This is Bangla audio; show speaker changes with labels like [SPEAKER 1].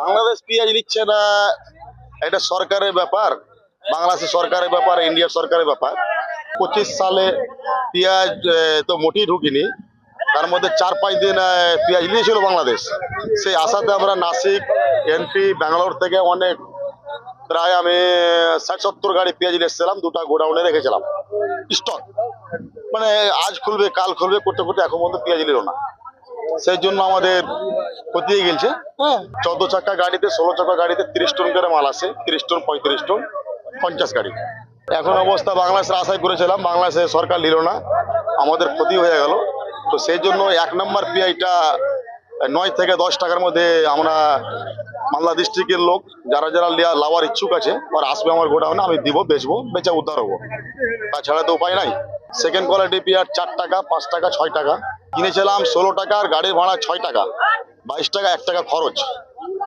[SPEAKER 1] বাংলাদেশ পেঁয়াজ নিচ্ছে না, এটা সরকারের ব্যাপার, বাংলাদেশের সরকারের ব্যাপার, ইন্ডিয়ার সরকারের ব্যাপার। পঁচিশ সালে পেঁয়াজ তো মোটেই ঢুকিনি, তার মধ্যে চার পাঁচ দিন পেঁয়াজ নিয়েছিল বাংলাদেশ। সেই আশাতে আমরা নাসিক এমপি ব্যাঙ্গালোর থেকে অনেক, প্রায় আমি ষাট সত্তর গাড়ি পেঁয়াজ এসেছিলাম, দুটা গোডাউনে রেখেছিলাম। স্টক মানে আজ খুলবে, কাল খুলবে, করতে করতে এখন পর্যন্ত পেঁয়াজ নিল না। সেই জন্য আমাদের ক্ষতি হয়ে গেছে হ্যাঁ। চোদ্দ চাকা গাড়িতে ষোলো চাকা গাড়িতে তিরিশ টন করে মাল আসে তিরিশ টন পঁয়ত্রিশ টন পঞ্চাশ গাড়ি। এখন অবস্থা বাংলাদেশের আশায় করেছিলাম বাংলাদেশে সরকার নিল না। আমাদের ক্ষতি হয়ে গেল। তো সেই জন্য এক নম্বর পিআইটা নয় থেকে দশ টাকার মধ্যে আমরা মালদা ডিস্ট্রিক্টের লোক যারা যারা লাওয়ার ইচ্ছুক আছে ওরা আসবে আমার গোডাউনে আমি দিব বেচবো বেচা উদ্ধার হব। তাছাড়া তো উপায় নাই। সেকেন্ড কোয়ালিটি পেয়ার চার টাকা, পাঁচ টাকা, ছয় টাকা। কিনেছিলাম ষোলো টাকা আর গাড়ির ভাড়া ছয় টাকা। বাইশ টাকা, এক টাকা খরচ।